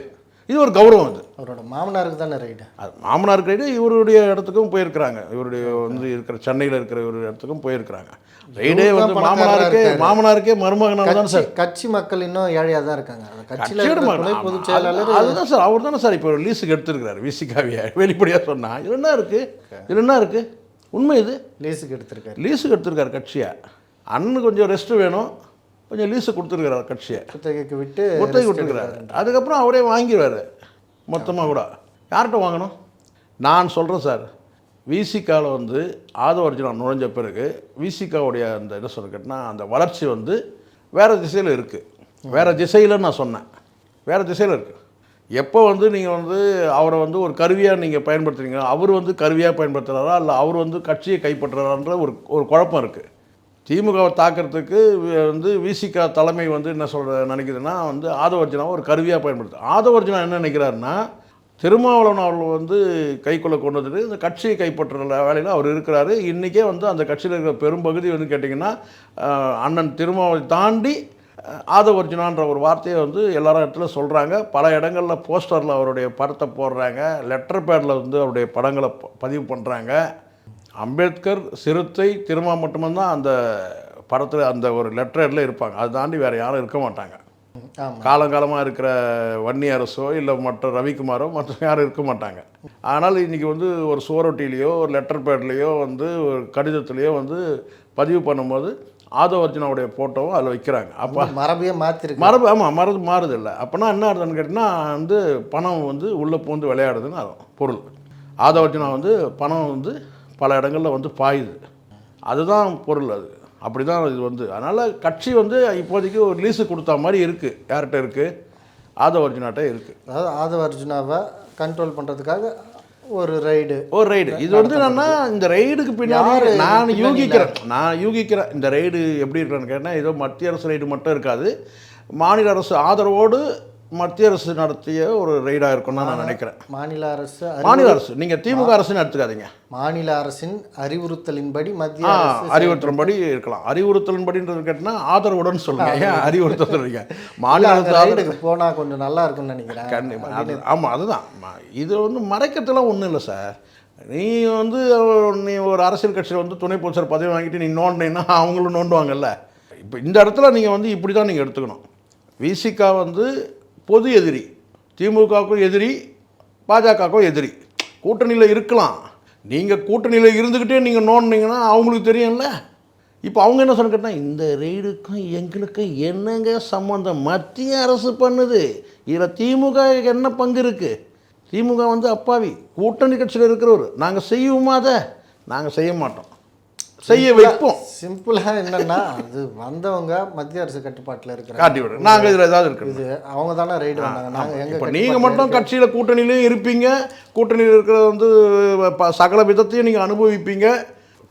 இது ஒரு கௌரவம் அது. அவரோட மாமனாருக்கு தானே ரைடு அது மாமனார் ரைடு இவருடைய இடத்துக்கும் போயிருக்கிறாங்க. இவருடைய வந்து இருக்கிற சென்னையில் இருக்கிற ஒரு இடத்துக்கும் போயிருக்கிறாங்க. ரைடே வந்து மாமனாருக்கே. மாமனாருக்கே மருமகனால தான் கட்சி கட்சி மக்கள் இன்னும் ஏழையாக தான் இருக்காங்க. கட்சியில். பொதுச் செயலாளர் அது- அதுதான் சார். அவர் தானே சார் இப்போ லீஸுக்கு எடுத்துருக்கிறாரு. விசிகாவிய வெளிப்படையாக சொன்னா. இது என்ன இருக்குது இது என்ன இருக்குது உண்மை இது. லீஸுக்கு எடுத்திருக்காரு. லீஸுக்கு எடுத்திருக்காரு கட்சியை. அண்ணன் கொஞ்சம் ரெஸ்ட் வேணும். கொஞ்சம் லீஸு கொடுத்துருக்கிறார் கட்சியை. குத்தகைக்கு விட்டு ஒத்தை கொடுத்துருக்கிறாரு. அதுக்கப்புறம் அவரே வாங்கிடுவார் மொத்தமாக கூட. யார்கிட்ட வாங்கணும்? நான் சொல்கிறேன் சார். விசிகாவில் வந்து ஆதவர்ஜுனா நுழைஞ்ச பிறகு விசிகாவுடைய அந்த என்ன சொல்ல கேட்டினா அந்த வளர்ச்சி வந்து வேறு திசையில் இருக்குது வேறு திசையில் நான் சொன்னேன். வேறு திசையில் இருக்குது எப்போ வந்து நீங்கள் வந்து அவரை வந்து ஒரு கருவியாக நீங்கள் பயன்படுத்துறீங்க அவர் வந்து கருவியாக பயன்படுத்துகிறாரா இல்லை அவர் வந்து கட்சியை கைப்பற்றுறாரான்ற ஒரு ஒரு குழப்பம் இருக்குது திமுகவை தாக்கிறதுக்கு வந்து விசிகா தலைமை வந்து என்ன சொல்கிற நினைக்குதுன்னா வந்து ஆதவர்ஜனாவை ஒரு கருவியாக பயன்படுத்து ஆதவர்ஜனா என்ன நினைக்கிறாருன்னா திருமாவளவன் அவர்கள் வந்து கைக்குள்ளே கொண்டு வந்துட்டு இந்த கட்சியை கைப்பற்றுற வேலையில் அவர் இருக்கிறாரு. இன்றைக்கே வந்து அந்த கட்சியில் இருக்கிற பெரும்பகுதி வந்து கேட்டிங்கன்னா அண்ணன் திருமாவை தாண்டி ஆதவர்ஜுனான்ற ஒரு வார்த்தையை வந்து எல்லாரும் இடத்துல சொல்கிறாங்க பல இடங்களில் போஸ்டரில் அவருடைய படத்தை போடுறாங்க. லெட்டர் பேடில் வந்து அவருடைய படங்களை ப- பதிவு பண்ணுறாங்க அம்பேத்கர் சிறுத்தை திருமா மட்டும்தான் அந்த படத்தில் அந்த ஒரு லெட்டரில் இருப்பாங்க. அதை தாண்டி வேறு யாரும் இருக்க மாட்டாங்க. காலங்காலமாக இருக்கிற வன்னி அரசோ இல்லை மற்ற ரவிக்குமாரோ மற்ற யாரும் இருக்க மாட்டாங்க. ஆனால் இன்றைக்கி வந்து ஒரு சுவரொட்டிலேயோ ஒரு லெட்டர் பேட்லேயோ வந்து ஒரு கடிதத்துலேயோ வந்து பதிவு பண்ணும்போது ஆதவர்ஜனாவுடைய ஃபோட்டோவும் அதில் வைக்கிறாங்க. அப்போ மரபையே மாற்றிருக்கு மரபு ஆமாம் மரபு மாறுது இல்லை அப்போனா என்ன அர்த்தம்னு கேட்டிங்கன்னா வந்து பணம் வந்து உள்ளே பூந்து விளையாடுதுன்னு பொருள். ஆதவர்ஜனா வந்து பணம் வந்து பல இடங்களில் வந்து பாயுது. அதுதான் பொருள் அது. அப்படி தான் இது வந்து. அதனால் கட்சி வந்து இப்போதைக்கு ஒரு லீஸு கொடுத்தா மாதிரி இருக்குது யார்கிட்ட இருக்குது ஆதவர்ஜனாட்ட இருக்குது அதாவது ஆதவ அர்ஜுனாவை கண்ட்ரோல் பண்ணுறதுக்காக ஒரு ரைடு ஒரு ரைடு இது வந்து என்னன்னா இந்த ரைடுக்கு பின்னாடி நான்? யூகிக்கிறேன். நான் யூகிக்கிறேன். இந்த ரைடு எப்படி இருக்கிறேன்னு கேட்டால் ஏதோ மத்திய அரசு ரைடு மட்டும் இருக்காது. மாநில அரசு ஆதரவோடு மத்திய அரசு நடத்திய ஒரு ரைடாக இருக்கும்னு நான் நினைக்கிறேன். மாநில அரசு மாநில அரசு. நீங்கள் திமுக அரசுன்னு எடுத்துக்காதீங்க. மாநில அரசின் அறிவுறுத்தலின்படி மத்திய அறிவுறுத்தலின்படி இருக்கலாம். அறிவுறுத்தலின்படின்றது கேட்டால் ஆதரவுடன் சொல்லுங்க. ஏன் அறிவுறுத்தல் சொல்றீங்க? மாநில அரசு அந்த ஆதரவு ரைடுக்கு போனா கொஞ்சம் நல்லா இருக்கும்னு நினைக்கிறேன். கண்டிப்பாக அது ஆமாம் அதுதான். இது வந்து மறைக்கிறதுலாம் ஒன்றும் இல்லை சார். நீ வந்து நீ ஒரு அரசியல் கட்சியில் வந்து துணை பொதுச்சர் பதவி வாங்கிட்டு நீ நோண்டினீங்கன்னா அவங்களும் நோண்டுவாங்கல்ல. இப்போ இந்த இடத்துல நீங்கள் வந்து இப்படி தான் நீங்கள் எடுத்துக்கணும் விசிகா வந்து பொது எதிரி திமுகவுக்கும் எதிரி பாஜகவுக்கும் எதிரி. கூட்டணியில் இருக்கலாம். நீங்கள் கூட்டணியில் இருந்துக்கிட்டே நீங்கள் நோண்டினீங்கன்னா அவங்களுக்கு தெரியும்ல. இப்போ அவங்க என்ன சொன்ன கேட்டால் இந்த ரெய்டுக்கும் எங்களுக்கும் என்னங்க சம்மந்தம் மத்திய அரசு பண்ணுது. இதில் திமுக என்ன பங்கு இருக்குது திமுக வந்து அப்பாவி. கூட்டணி கட்சியில் இருக்கிறவர். நாங்கள் செய்வோமா அதை? நாங்கள் செய்ய மாட்டோம். செய்ய வைப்போம். சிம்பிளா என்னன்னா அது வந்தவங்க மத்திய அரசு கட்டுப்பாட்டுல இருக்கிறாங்க. காட்டி விடுறோம் நாங்கள் இதில் ஏதாவது இருக்கணும். இது அவங்க தானே ரைடு வந்தாங்க. நாங்க எங்க இப்போ கட்டுப்பாட்டுல நீங்கள் மட்டும் கட்சியில் கூட்டணியிலையும் இருப்பீங்க. கூட்டணியில் இருக்கிற வந்து சகல விதத்தையும் நீங்கள் அனுபவிப்பீங்க.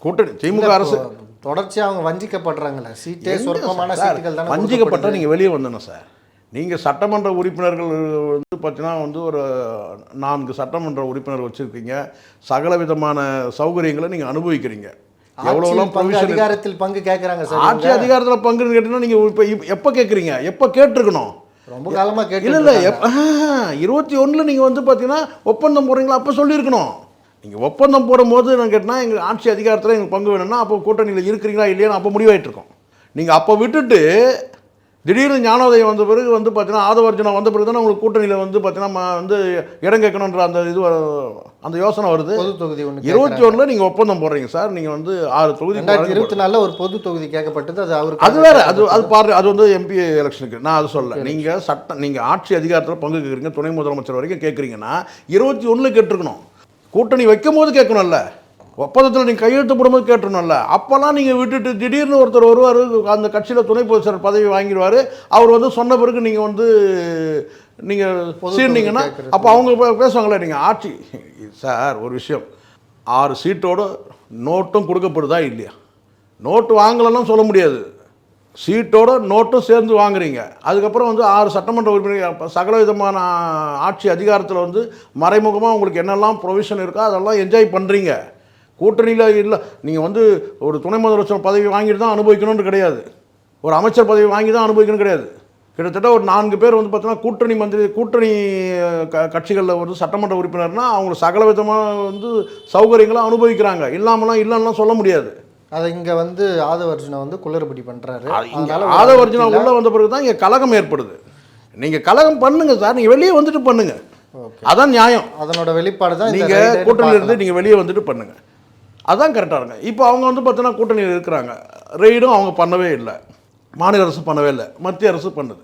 கூட்டணி திமுக அரசு. தொடர்ச்சியாக அவங்க வஞ்சிக்கப்படுறாங்களே சீட்டே சொற்பமான சீட்டுகள் தானே வஞ்சிக்கப்பட்ட நீங்கள் வெளியே வந்துடணும் சார். நீங்கள் சட்டமன்ற உறுப்பினர்கள் வந்து பார்த்தீங்கன்னா வந்து ஒரு நான்கு சட்டமன்ற உறுப்பினர் வச்சுருக்கீங்க. சகல விதமான சௌகரியங்களை நீங்கள் அனுபவிக்கிறீங்க. எவ்வளோலாம் பங்கு அதிகாரத்தில் பங்கு கேட்குறாங்க சார் ஆட்சி அதிகாரத்தில் பங்குன்னு கேட்டீங்கன்னா நீங்கள் இப்போ எப்போ கேட்குறீங்க எப்போ கேட்டிருக்கணும்? ரொம்ப காலமா இல்லை கேட்டு இல்லை எப் இருபத்தி ஒன்றில் நீங்கள் வந்து பார்த்தீங்கன்னா ஒப்பந்தம் போடுறீங்களா? அப்போ சொல்லியிருக்கணும். நீங்கள் ஒப்பந்தம் போடும்போது நான் கேட்டால் எங்கள் ஆட்சி அதிகாரத்தில் எங்களுக்கு பங்கு வேணும்னா அப்போ கூட்டணியில் இருக்கிறீங்களா இல்லையான்னு அப்போ முடிவாயிட்டு இருக்கோம் நீங்கள் அப்போ விட்டுட்டு திடீர்னு ஞானோதயம் வந்த பிறகு வந்து பார்த்தீங்கன்னா ஆதவர்ஜனம் வந்த பிறகு தானே உங்களுக்கு கூட்டணியில் வந்து பார்த்தீங்கன்னா வந்து இடம் கேட்கணுன்ற அந்த இது அந்த யோசனை வருது. பொது தொகுதி ஒன்று இருபத்தி ஒன்றில் நீங்கள் ஒப்பந்தம் போடுறீங்க சார். நீங்கள் வந்து ஆறு தொகுதி இருபத்தி நாலில் ஒரு பொது தொகுதி கேட்கப்பட்டது. அது அவருக்கு அது வேற. அது அது பாரு அது வந்து எம்பி எலெக்ஷனுக்கு நான் அது சொல்ல நீங்கள் சட்டம் நீங்கள் ஆட்சி அதிகாரத்தில் பங்கு கேட்குறீங்க துணை முதலமைச்சர் வரைக்கும் கேட்குறீங்கன்னா இருபத்தி ஒன்றில் கேட்டிருக்கணும். கூட்டணி வைக்கும் போது கேட்கணும்ல. ஒப்பந்தத்தில் நீங்கள் கையெழுத்து போடும்போது கேட்டுருணும்ல அப்போல்லாம் நீங்கள் விட்டுட்டு திடீர்னு ஒருத்தர் வருவார் அந்த கட்சியில் துணை பொதுச் செயலர் பதவி வாங்கிடுவார். அவர் வந்து சொன்ன பிறகு நீங்கள் வந்து நீங்கள் சீர்னீங்கன்னா. அப்போ அவங்க பேசுவாங்களே நீங்கள் ஆட்சி. சார் ஒரு விஷயம். ஆறு சீட்டோட நோட்டும் கொடுக்கப்படுதா இல்லையா? நோட்டு வாங்கலைன்னு சொல்ல முடியாது. சீட்டோட நோட்டும் சேர்ந்து வாங்குறீங்க. அதுக்கப்புறம் வந்து ஆறு சட்டமன்ற உறுப்பினர் சகல விதமான ஆட்சி அதிகாரத்தில் வந்து மறைமுகமாக உங்களுக்கு என்னெல்லாம் ப்ரொவிஷன் இருக்கோ அதெல்லாம் என்ஜாய் பண்ணுறீங்க கூட்டணியில் இல்லை. நீங்கள் வந்து ஒரு துணை முதலமைச்சர் பதவி வாங்கிட்டு தான் அனுபவிக்கணும்னு கிடையாது. ஒரு அமைச்சர் பதவி வாங்கி தான் அனுபவிக்கணும் கிடையாது. கிட்டத்தட்ட ஒரு நான்கு பேர் வந்து பார்த்தீங்கன்னா கூட்டணி மந்திரி கூட்டணி க கட்சிகளில் வந்து சட்டமன்ற உறுப்பினர்னா அவங்க சகல விதமாக வந்து சௌகரியங்களை அனுபவிக்கிறாங்க. இல்லாமலாம் இல்லைன்னா சொல்ல முடியாது. அதை இங்க வந்து ஆதவர்ஜுனை வந்து குளறுபடி ஒரு ஆதவர்ஜனா உள்ள வந்த பிறகு தான் இங்கே கலகம் ஏற்படுது. நீங்கள் கலகம் பண்ணுங்க சார். நீங்கள் வெளியே வந்துட்டு பண்ணுங்க. ஓகே. அதான் நியாயம். அதனோட வெளிப்பாடு தான் நீங்கள் ரைடுன்னு கூட்டணியில் இருந்து பார்க்கலாம். நீங்கள் வெளியே வந்துட்டு பண்ணுங்க. அதான் கரெக்டாக இருங்க. இப்போ அவங்க வந்து பார்த்தீங்கன்னா கூட்டணியில் இருக்கிறாங்க. ரெய்டும் அவங்க பண்ணவே இல்லை. மாநில அரசு பண்ணவே இல்லை. மத்திய அரசு பண்ணுது.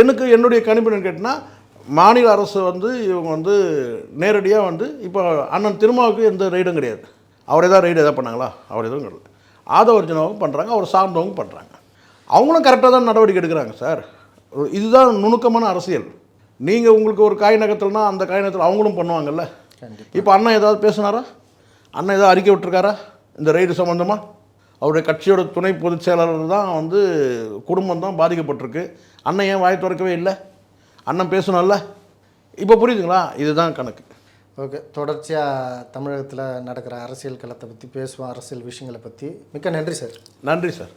எனக்கு என்னுடைய கணிப்பு கேட்டிங்கன்னா மாநில அரசு வந்து இவங்க வந்து நேரடியாக வந்து இப்போ அண்ணன் திருமாவுக்கு எந்த ரெய்டும் கிடையாது. அவரே தான் ரெய்டு எதாவது பண்ணாங்களா? அவர் எதுவும் கிடையாது. ஆதவர்ஜனாவும் பண்ணுறாங்க அவர் சார்ந்தவங்க பண்ணுறாங்க அவங்களும் கரெக்டாக தான் நடவடிக்கை எடுக்கிறாங்க சார். இதுதான் நுணுக்கமான அரசியல். நீங்கள் உங்களுக்கு ஒரு காய் நகரத்துலனா அந்த காய் நகரத்தில் அவங்களும் பண்ணுவாங்கல்ல. இப்போ அண்ணன் ஏதாவது பேசுனாரா? அண்ணன் ஏதாவது அறிக்கை விட்டுருக்காரா? இந்த ரைடு சம்மந்தமாக அவருடைய கட்சியோட துணை பொதுச் செயலாளர் தான் வந்து குடும்பம் தான் பாதிக்கப்பட்டிருக்கு. அண்ணன் ஏன் வாய் திறக்கவே இல்லை? அண்ணன் பேசணும்ல? இப்போ புரியுதுங்களா? இதுதான் கணக்கு. ஓகே தொடர்ச்சியாக தமிழகத்தில் நடக்கிற அரசியல் களத்தை பற்றி பேசுவோம் அரசியல் விஷயங்களை பற்றி மிக்க நன்றி சார். நன்றி சார்.